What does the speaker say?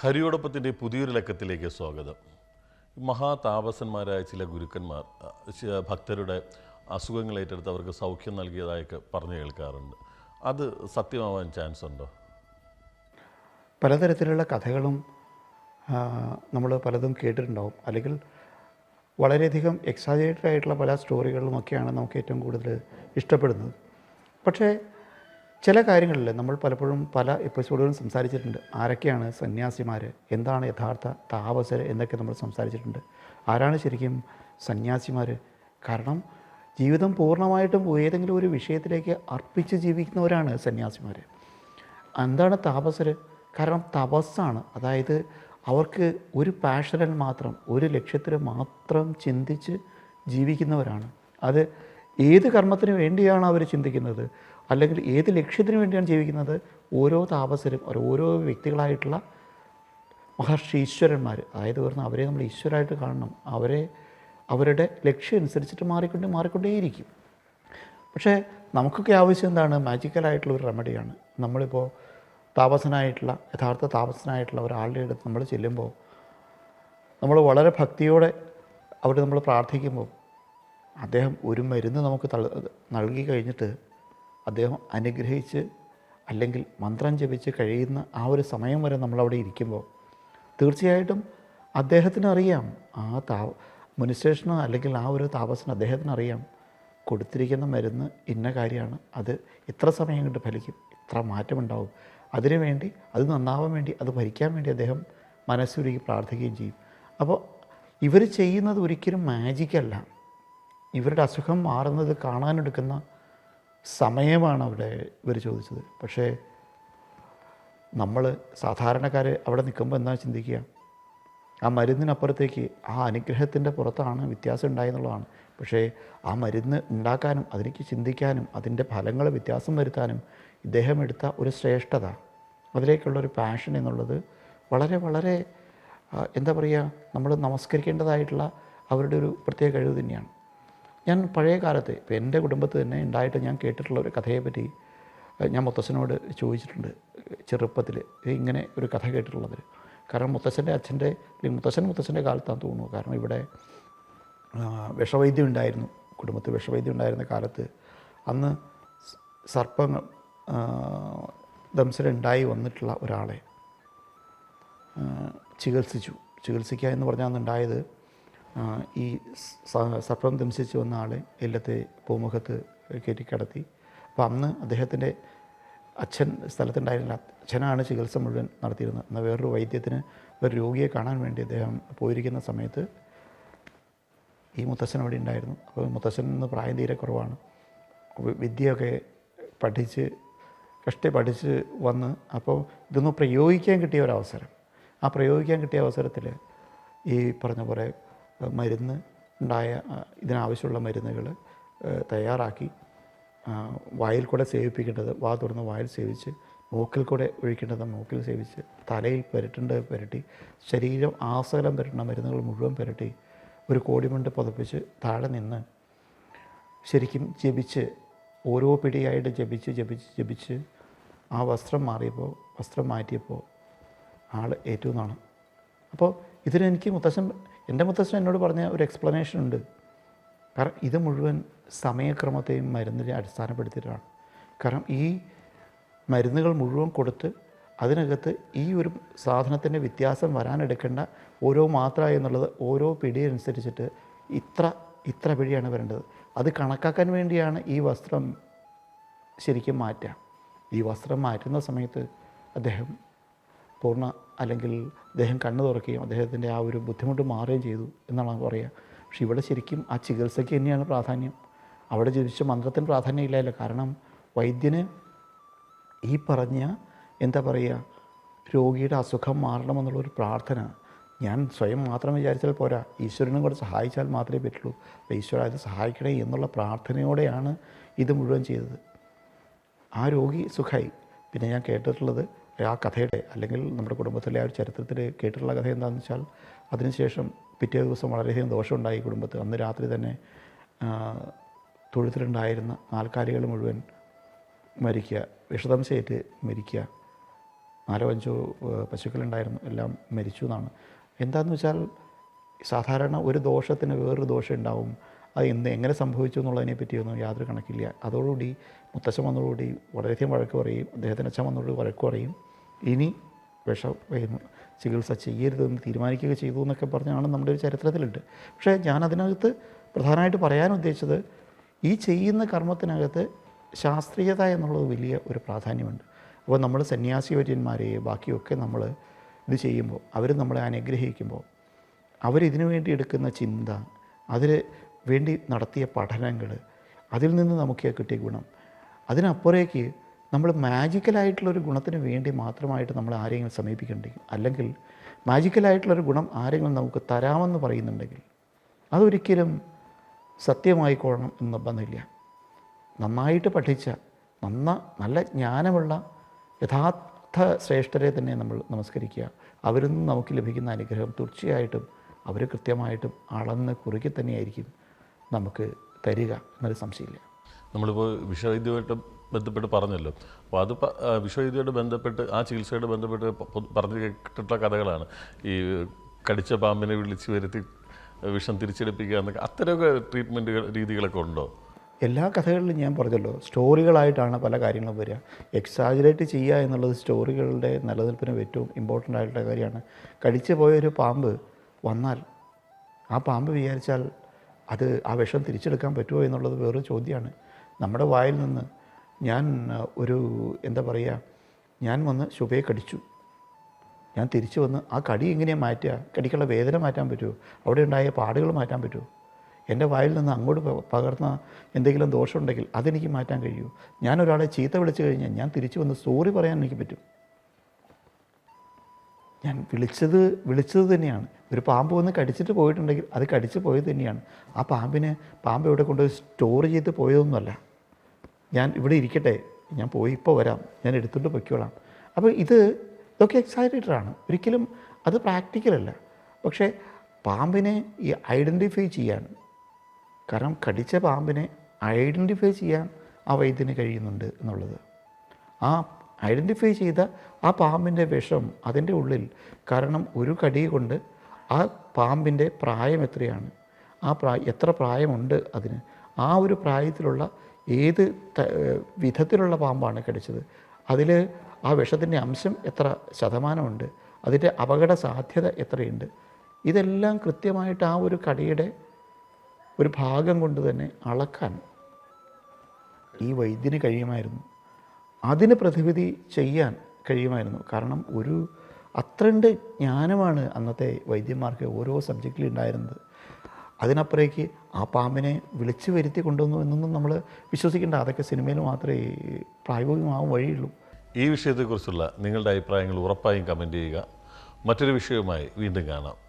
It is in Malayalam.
ഹരിയോടൊപ്പത്തിന്റെ പുതിയൊരു ലക്കത്തിലേക്ക് സ്വാഗതം. മഹാതാപസന്മാരായ ചില ഗുരുക്കന്മാർ ഭക്തരുടെ അസുഖങ്ങൾ ഏറ്റെടുത്ത് അവർക്ക് സൗഖ്യം നൽകിയതായൊക്കെ പറഞ്ഞു കേൾക്കാറുണ്ട്. അത് സത്യമാവാൻ ചാൻസ് ഉണ്ടോ? പലതരത്തിലുള്ള കഥകളും നമ്മൾ പലതും കേട്ടിട്ടുണ്ടാവും. അല്ലെങ്കിൽ വളരെയധികം എക്സാജേറ്റഡ് ആയിട്ടുള്ള പല സ്റ്റോറികളിലുമൊക്കെയാണ് നമുക്ക് ഏറ്റവും കൂടുതൽ ഇഷ്ടപ്പെടുന്നത്. പക്ഷേ ചില കാര്യങ്ങളിൽ നമ്മൾ പലപ്പോഴും പല എപ്പിസോഡുകളും സംസാരിച്ചിട്ടുണ്ട്. ആരൊക്കെയാണ് സന്യാസിമാർ എന്താണ് യഥാർത്ഥ താപസർ എന്നൊക്കെ നമ്മൾ സംസാരിച്ചിട്ടുണ്ട്. ആരാണ് ശരിക്കും സന്യാസിമാർ കാരണം ജീവിതം പൂർണമായിട്ടും ഏതെങ്കിലും ഒരു വിഷയത്തിലേക്ക് അർപ്പിച്ച് ജീവിക്കുന്നവരാണ് സന്യാസിമാർ എന്താണ് താപസർ കാരണം തപസ്സാണ്. അതായത് അവർക്ക് ഒരു പാഷനിൽ മാത്രം ഒരു ലക്ഷ്യത്തിൽ മാത്രം ചിന്തിച്ച് ജീവിക്കുന്നവരാണ്. അത് ഏത് കർമ്മത്തിന് വേണ്ടിയാണ് അവർ ചിന്തിക്കുന്നത്? അല്ലെങ്കിൽ ഏത് ലക്ഷ്യത്തിന് വേണ്ടിയാണ് ജീവിക്കുന്നത്? ഓരോ താപസരും ഓരോ വ്യക്തികളായിട്ടുള്ള മഹർഷി ഈശ്വരന്മാർ അതായത് പറഞ്ഞാൽ അവരെ നമ്മൾ ഈശ്വരമായിട്ട് കാണണം. അവരെ അവരുടെ ലക്ഷ്യം അനുസരിച്ചിട്ട് മാറിക്കൊണ്ട് മാറിക്കൊണ്ടേയിരിക്കും. പക്ഷേ നമുക്കൊക്കെ ആവശ്യം എന്താണ്? മാജിക്കലായിട്ടുള്ള ഒരു റെമഡിയാണ് നമ്മളിപ്പോൾ താപസനായിട്ടുള്ള യഥാർത്ഥ താപസനായിട്ടുള്ള ഒരാളുടെ അടുത്ത് നമ്മൾ ചെല്ലുമ്പോൾ നമ്മൾ വളരെ ഭക്തിയോടെ അവർ നമ്മൾ പ്രാർത്ഥിക്കുമ്പോൾ അദ്ദേഹം ഒരു മരുന്ന് നമുക്ക് നൽകി കഴിഞ്ഞിട്ട് അദ്ദേഹം അനുഗ്രഹിച്ച് അല്ലെങ്കിൽ മന്ത്രം ജപിച്ച് കഴിയുന്ന ആ ഒരു സമയം വരെ നമ്മളവിടെ ഇരിക്കുമ്പോൾ തീർച്ചയായിട്ടും അദ്ദേഹത്തിന് അറിയാം ആ താ മുനിസ്റ്റേഷനോ അല്ലെങ്കിൽ ആ ഒരു താപസിന് അദ്ദേഹത്തിന് അറിയാം കൊടുത്തിരിക്കുന്ന മരുന്ന് ഇന്ന കാര്യമാണ്. അത് ഇത്ര സമയം കൊണ്ട് ഫലിക്കും. ഇത്ര മാറ്റമുണ്ടാവും. അതിനുവേണ്ടി അത് നന്നാവാൻ വേണ്ടി അത് ഭരിക്കാൻ വേണ്ടി അദ്ദേഹം മനസ്സുരുകി പ്രാർത്ഥിക്കുകയും ചെയ്യും. അപ്പോൾ ഇവർ ചെയ്യുന്നത് ഒരിക്കലും മാജിക്കല്ല ഇവരുടെ അസുഖം മാറുന്നത് കാണാനെടുക്കുന്ന സമയമാണ് അവിടെ ഇവർ ചോദിച്ചത്. പക്ഷേ നമ്മൾ സാധാരണക്കാർ അവിടെ നിൽക്കുമ്പോൾ എന്താ ചിന്തിക്കുക? ആ മരുന്നിനപ്പുറത്തേക്ക് ആ അനുഗ്രഹത്തിന്റെ പുറത്താണ് വ്യത്യാസം ഉണ്ടായെന്നുള്ളതാണ് പക്ഷേ ആ മരുന്ന് ഉണ്ടാക്കാനും അതിലേക്ക് ചിന്തിക്കാനും അതിന്റെ ഫലങ്ങൾ വ്യത്യാസം വരുത്താനും ഇദ്ദേഹം എടുത്ത ഒരു ശ്രേഷ്ഠത അതിലേക്കുള്ള ഒരു പാഷൻ എന്നുള്ളത് വളരെ വളരെ എന്താ പറയുക നമ്മൾ നമസ്കരിക്കേണ്ടതായിട്ടുള്ള അവരുടെ ഒരു പ്രത്യേക കഴിവ് തന്നെയാണ്. ഞാൻ പഴയ കാലത്ത് ഇപ്പോൾ എന്റെ കുടുംബത്ത് തന്നെ ഉണ്ടായിട്ട് ഞാൻ കേട്ടിട്ടുള്ള ഒരു കഥയെപ്പറ്റി പറ്റി ഞാൻ മുത്തശ്ശനോട് ചോദിച്ചിട്ടുണ്ട് ചെറുപ്പത്തിൽ. ഇങ്ങനെ ഒരു കഥ കേട്ടിട്ടുള്ളത്. കാരണം മുത്തശ്ശന്റെ അച്ഛന്റെ അല്ലെങ്കിൽ മുത്തശ്ശൻ മുത്തശ്ശന്റെ കാലത്താണ് തോന്നുന്നു. കാരണം ഇവിടെ വിഷവൈദ്യം ഉണ്ടായിരുന്നു. കുടുംബത്തിൽ വിഷവൈദ്യം ഉണ്ടായിരുന്ന കാലത്ത് അന്ന് സർപ്പങ്ങൾ ദംസലുണ്ടായി വന്നിട്ടുള്ള ഒരാളെ ചികിത്സിച്ചു. ചികിത്സിക്കുക എന്ന് പറഞ്ഞാൽ അന്നുണ്ടായത് ഈ സർപ്പം ദംശിച്ച് വന്ന ആളെ ഇല്ലത്തെ പൂമുഖത്ത് കയറ്റി കിടത്തി. അപ്പോൾ അന്ന് അദ്ദേഹത്തിന്റെ അച്ഛൻ സ്ഥലത്തുണ്ടായിരുന്നില്ല. അച്ഛനാണ് ചികിത്സ മുഴുവൻ നടത്തിയിരുന്നത്. എന്നാൽ വേറൊരു വൈദ്യത്തിന് ഒരു രോഗിയെ കാണാൻ വേണ്ടി അദ്ദേഹം പോയിരിക്കുന്ന സമയത്ത് ഈ മുത്തശ്ശൻ അവിടെ ഉണ്ടായിരുന്നു. അപ്പോൾ മുത്തശ്ശൻ നിന്ന് പ്രായം തീരെ കുറവാണ്. വിദ്യയൊക്കെ പഠിച്ച് കഷ്ടി പഠിച്ച് വന്ന് അപ്പോൾ ഇതൊന്ന് പ്രയോഗിക്കാൻ കിട്ടിയ ഒരവസരം. ആ പ്രയോഗിക്കാൻ കിട്ടിയ അവസരത്തിൽ ഈ പറഞ്ഞ പോലെ മരുന്ന് ഉണ്ടായ ഇതിനാവശ്യമുള്ള മരുന്നുകൾ തയ്യാറാക്കി വായിൽ കൂടെ സേവിപ്പിക്കേണ്ടത് വാ തുറന്ന് വായിൽ സേവിച്ച് മൂക്കിൽ കൂടെ ഒഴിക്കേണ്ടത് മൂക്കിൽ സേവിച്ച് തലയിൽ പുരട്ടേണ്ടത് പുരട്ടി ശരീരം ആസകലം പുരട്ടുന്ന മരുന്നുകൾ മുഴുവൻ പുരട്ടി ഒരു കോടിമണ്ട് പുതപ്പിച്ച് താഴെ നിന്ന് ശരിക്കും ജപിച്ച് ഓരോ പിടിയായിട്ട് ജപിച്ച് ജപിച്ച് ജപിച്ച് ആ വസ്ത്രം മാറിയപ്പോൾ വസ്ത്രം മാറ്റിയപ്പോൾ ആൾ ഏറ്റവും നാണം അപ്പോൾ ഇതിനെനിക്ക് മുത്തശ്ശൻ എന്റെ മുത്തശ്ശൻ എന്നോട് പറഞ്ഞ ഒരു എക്സ്പ്ലനേഷൻ ഉണ്ട്. കാരണം ഇത് മുഴുവൻ സമയക്രമത്തെയും മരുന്നിനെ അടിസ്ഥാനപ്പെടുത്തിയിട്ടാണ്. കാരണം ഈ മരുന്നുകൾ മുഴുവൻ കൊടുത്ത് അതിനകത്ത് ഈ ഒരു സാധനത്തിന്റെ വ്യത്യാസം വരാനെടുക്കേണ്ട ഓരോ മാത്ര എന്നുള്ളത് ഓരോ പിടി അനുസരിച്ചിട്ട് ഇത്ര ഇത്ര പിടിയാണ് വരേണ്ടത്. അത് കണക്കാക്കാൻ വേണ്ടിയാണ് ഈ വസ്ത്രം ശരിക്കും മാറ്റുക. ഈ വസ്ത്രം മാറ്റുന്ന സമയത്ത് അദ്ദേഹം പൂർണ അല്ലെങ്കിൽ അദ്ദേഹം കണ്ണു തുറക്കുകയും അദ്ദേഹത്തിന്റെ ആ ഒരു ബുദ്ധിമുട്ട് മാറുകയും ചെയ്തു എന്നാണ് പറയുക. പക്ഷെ ഇവിടെ ശരിക്കും ആ ചികിത്സയ്ക്ക് തന്നെയാണ് പ്രാധാന്യം. അവിടെ ജപിച്ച മന്ത്രത്തിന് പ്രാധാന്യം ഇല്ലായില്ല. കാരണം വൈദ്യന് ഈ പറഞ്ഞ എന്താ പറയുക രോഗിയുടെ അസുഖം മാറണമെന്നുള്ളൊരു പ്രാർത്ഥന ഞാൻ സ്വയം മാത്രം വിചാരിച്ചാൽ പോരാ. ഈശ്വരനും കൂടെ സഹായിച്ചാൽ മാത്രമേ പറ്റുള്ളൂ. അപ്പോൾ ഈശ്വര അത് സഹായിക്കണേ എന്നുള്ള പ്രാർത്ഥനയോടെയാണ് ഇത് മുഴുവൻ ചെയ്തത്. ആ രോഗി സുഖമായി പിന്നെ ഞാൻ കേട്ടിട്ടുള്ളത് ആ കഥയുടെ അല്ലെങ്കിൽ നമ്മുടെ കുടുംബത്തിലെ ആ ഒരു ചരിത്രത്തിൽ കേട്ടിട്ടുള്ള കഥ എന്താണെന്ന് വെച്ചാൽ അതിനുശേഷം പിറ്റേ ദിവസം വളരെയധികം ദോഷമുണ്ടായി കുടുംബത്ത് അന്ന് രാത്രി തന്നെ തൊഴുത്തിലുണ്ടായിരുന്ന നാൽക്കാലികൾ മുഴുവൻ മരിക്കുക വിഷതംശയേറ്റ് മരിക്കുക. നാലോ അഞ്ചോ പശുക്കളുണ്ടായിരുന്നു എല്ലാം മരിച്ചു എന്നാണ്. എന്താണെന്ന് വെച്ചാൽ സാധാരണ ഒരു ദോഷത്തിന് വേറൊരു ദോഷം ഉണ്ടാവും. അത് എന്ത് എങ്ങനെ സംഭവിച്ചു എന്നുള്ളതിനെ പറ്റിയൊന്നും യാതൊരു കണക്കില്ല. അതോടുകൂടി മുത്തച്ഛൻ വന്നതോടുകൂടി വളരെയധികം വഴക്ക് പറയും. അദ്ദേഹത്തിന്റെ അച്ഛൻ വന്നതോടുകൂടി വഴക്ക് പറയും. ഇനി വിഷ ചികിത്സ ചെയ്യരുതെന്ന് തീരുമാനിക്കുക ചെയ്തു എന്നൊക്കെ പറഞ്ഞാണ് നമ്മുടെ ഒരു ചരിത്രത്തിലുണ്ട്. പക്ഷേ ഞാൻ അതിനകത്ത് പ്രധാനമായിട്ട് പറയാൻ ഉദ്ദേശിച്ചത് ഈ ചെയ്യുന്ന കർമ്മത്തിനകത്ത് ശാസ്ത്രീയത എന്നുള്ളത് വലിയ ഒരു പ്രാധാന്യമുണ്ട്. അപ്പോൾ നമ്മൾ സന്യാസി വര്യന്മാരെ ബാക്കിയൊക്കെ നമ്മൾ ഇത് ചെയ്യുമ്പോൾ അവർ നമ്മളെ അനുഗ്രഹിക്കുമ്പോൾ അവരിതിനു വേണ്ടി എടുക്കുന്ന ചിന്ത അതിന് വേണ്ടി നടത്തിയ പഠനങ്ങൾ അതിൽ നിന്ന് നമുക്ക് കിട്ടിയ ഗുണം. അതിനപ്പുറേക്ക് നമ്മൾ മാജിക്കലായിട്ടുള്ളൊരു ഗുണത്തിന് വേണ്ടി മാത്രമായിട്ട് നമ്മൾ ആരെങ്കിലും സമീപിക്കേണ്ടി അല്ലെങ്കിൽ മാജിക്കലായിട്ടുള്ളൊരു ഗുണം ആരെങ്കിലും നമുക്ക് തരാമെന്ന് പറയുന്നുണ്ടെങ്കിൽ അതൊരിക്കലും സത്യമായിക്കോണം എന്ന് നിർബന്ധമില്ല. നന്നായിട്ട് പഠിച്ച നന്ന നല്ല ജ്ഞാനമുള്ള യഥാർത്ഥ ശ്രേഷ്ഠരെ തന്നെ നമ്മൾ നമസ്കരിക്കുക. അവരിൽ നിന്ന് നമുക്ക് ലഭിക്കുന്ന അനുഗ്രഹം തീർച്ചയായിട്ടും അവർ കൃത്യമായിട്ടും അളന്ന് കുറുക്കി തന്നെയായിരിക്കും. നമുക്ക് തരിക എന്നൊരു സംശയമില്ല. നമ്മളിപ്പോൾ വിഷവൈദ്യമായിട്ട് ബന്ധപ്പെട്ട് പറഞ്ഞല്ലോ. അപ്പോൾ അത് വിഷവൈദ്യമായിട്ട് ബന്ധപ്പെട്ട് ആ ചികിത്സയോട് ബന്ധപ്പെട്ട് പറഞ്ഞു കേട്ടിട്ടുള്ള കഥകളാണ്. ഈ കടിച്ച പാമ്പിനെ വിളിച്ച് വരുത്തി വിഷം തിരിച്ചെടുപ്പിക്കുക എന്നൊക്കെ അത്തരമൊക്കെ ട്രീറ്റ്മെന്റുകൾ രീതികളൊക്കെ ഉണ്ടോ? എല്ലാ കഥകളിലും ഞാൻ പറഞ്ഞല്ലോ. സ്റ്റോറികളായിട്ടാണ് പല കാര്യങ്ങളും വരിക. എക്സാജറേറ്റ് ചെയ്യുക എന്നുള്ളത് സ്റ്റോറികളുടെ നിലനിൽപ്പിന് ഏറ്റവും ഇമ്പോർട്ടന്റ് ആയിട്ടുള്ള കാര്യമാണ്. കടിച്ചു പോയൊരു പാമ്പ് വന്നാൽ ആ പാമ്പ് വിചാരിച്ചാൽ അത് ആ വിഷം തിരിച്ചെടുക്കാൻ പറ്റുമോ എന്നുള്ളത് വേറൊരു ചോദ്യമാണ്. നമ്മുടെ വായിൽ നിന്ന് ഞാൻ ഒരു എന്താ പറയുക ഞാൻ വന്ന് ശുഭയെ കടിച്ചു. ഞാൻ തിരിച്ചു വന്ന് ആ കടി എങ്ങനെയാണ് മാറ്റുക? കടിക്കുള്ള വേദന മാറ്റാൻ പറ്റുമോ? അവിടെ ഉണ്ടായ പാടുകൾ മാറ്റാൻ പറ്റുമോ? എന്റെ വായിൽ നിന്ന് അങ്ങോട്ട് പകർന്ന എന്തെങ്കിലും ദോഷമുണ്ടെങ്കിൽ അതെനിക്ക് മാറ്റാൻ കഴിയുമോ? ഞാൻ ഒരാളെ ചീത്ത വിളിച്ചു കഴിഞ്ഞാൽ ഞാൻ തിരിച്ചു വന്ന് സോറി പറയാൻ എനിക്ക് പറ്റും. ഞാൻ വിളിച്ചത് വിളിച്ചത് തന്നെയാണ്. ഒരു പാമ്പ് വന്ന് കടിച്ചിട്ട് പോയിട്ടുണ്ടെങ്കിൽ അത് കടിച്ച് പോയത് തന്നെയാണ്. ആ പാമ്പിനെ പാമ്പ് ഇവിടെ കൊണ്ടുപോയി സ്റ്റോർ ചെയ്ത് പോയതൊന്നുമല്ല. ഞാൻ ഇവിടെ ഇരിക്കട്ടെ ഞാൻ പോയി ഇപ്പോൾ വരാം ഞാൻ എടുത്തുകൊണ്ട് പൊയ്ക്കോളാം. അപ്പോൾ ഇത് ഇതൊക്കെ എക്സൈറ്റഡ് ആണ്. ഒരിക്കലും അത് പ്രാക്ടിക്കലല്ല പക്ഷേ പാമ്പിനെ ഈ ഐഡന്റിഫൈ ചെയ്യാൻ കാരണം കടിച്ച പാമ്പിനെ ഐഡന്റിഫൈ ചെയ്യാൻ ആ വൈദ്യന് കഴിയുന്നുണ്ട് എന്നുള്ളത്. ആ ഐഡന്റിഫൈ ചെയ്ത ആ പാമ്പിന്റെ വിഷം അതിന്റെ ഉള്ളിൽ കാരണം ഒരു കടി കൊണ്ട് ആ പാമ്പിന്റെ പ്രായം എത്രയാണ്? ആ പ്രായ എത്ര പ്രായമുണ്ട് അതിന്? ആ ഒരു പ്രായത്തിലുള്ള ഏത് വിധത്തിലുള്ള പാമ്പാണ് കടിച്ചത്? അതിൽ ആ വിഷത്തിന്റെ അംശം എത്ര ശതമാനമുണ്ട്? അതിന്റെ അപകട സാധ്യത എത്രയുണ്ട്? ഇതെല്ലാം കൃത്യമായിട്ട് ആ ഒരു കടിയുടെ ഒരു ഭാഗം കൊണ്ട് തന്നെ അളക്കാൻ ഈ വൈദ്യന് കഴിയുമായിരുന്നു. അതിന് പ്രതിവിധി ചെയ്യാൻ കഴിയുമായിരുന്നു. കാരണം ഒരു അത്രണ്ട് ജ്ഞാനമാണ് അന്നത്തെ വൈദ്യന്മാർക്ക് ഓരോ സബ്ജക്റ്റിൽ ഉണ്ടായിരുന്നത്. അതിനപ്പുറേക്ക് ആ പാമ്പിനെ വിളിച്ചു വരുത്തി കൊണ്ടുവന്നു എന്നൊന്നും നമ്മൾ വിശ്വസിക്കേണ്ട. അതൊക്കെ സിനിമയിൽ മാത്രമേ പ്രായോഗികമാവും വഴിയുള്ളൂ. ഈ വിഷയത്തെക്കുറിച്ചുള്ള നിങ്ങളുടെ അഭിപ്രായങ്ങൾ ഉറപ്പായും കമന്റ് ചെയ്യുക. മറ്റൊരു വിഷയവുമായി വീണ്ടും കാണാം.